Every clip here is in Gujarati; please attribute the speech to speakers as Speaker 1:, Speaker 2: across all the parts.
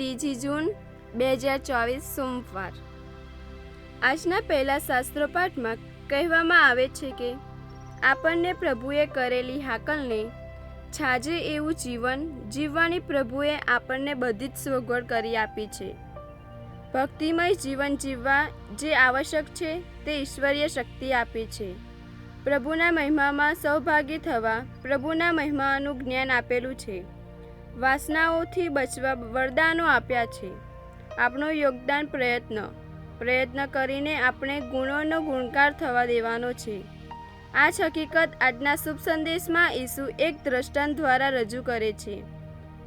Speaker 1: ત્રીજી જૂન, બે હજાર ચોવીસ, સોમવાર. આજના પહેલા શાસ્ત્રોપાઠમાં કહેવામાં આવે છે કે, આપણને પ્રભુએ કરેલી હાકલને છાજે એવું જીવન જીવવાની પ્રભુએ આપણને બધી જ સગવડ કરી આપી છે. ભક્તિમય જીવન જીવવા જે આવશ્યક છે તે ઈશ્વરીય શક્તિ આપી છે. પ્રભુના મહિમામાં સૌભાગી થવા પ્રભુના મહિમાનું જ્ઞાન આપેલું છે. વાસનાઓથી બચવા વરદાનો આપ્યા છે. આપણું યોગદાન પ્રયત્ન પ્રયત્ન કરીને આપણે ગુણોનો ગુણકાર થવા દેવાનો છે. આ જ હકીકત આજના શુભ સંદેશમાં ઈસુ એક દ્રષ્ટાંત દ્વારા રજૂ કરે છે.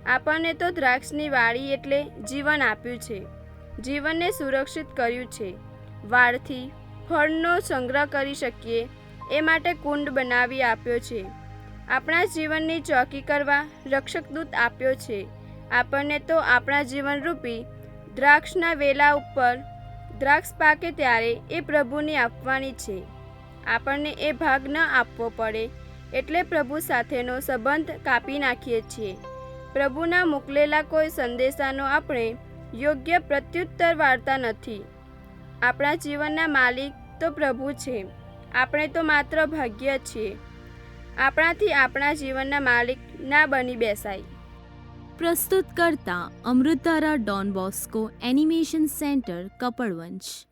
Speaker 1: આપણને તો દ્રાક્ષની વાડી એટલે જીવન આપ્યું છે. જીવનને સુરક્ષિત કર્યું છે. વાળથી ફળનો સંગ્રહ કરી શકીએ એ માટે કુંડ બનાવી આપ્યો છે. આપણા જીવનની ચોકી કરવા રક્ષકદૂત આપ્યો છે. આપણને તો આપણા જીવનરૂપી દ્રાક્ષના વેલા ઉપર દ્રાક્ષ પાકે ત્યારે એ પ્રભુની આપવાની છે. આપણને એ ભાગ ન આપવો પડે એટલે પ્રભુ સાથેનો સંબંધ કાપી નાખીએ છીએ. પ્રભુના મોકલેલા કોઈ સંદેશાનો આપણે યોગ્ય પ્રત્યુત્તર વાળતા નથી. આપણા જીવનના માલિક તો પ્રભુ છે. આપણે તો માત્ર ભાગ્ય છીએ. આપણાથી આપણા જીવનના માલિક ના બની બેસાય.
Speaker 2: પ્રસ્તુત કરતા અમૃતારા Don Bosco animation centre, Kapadvanj.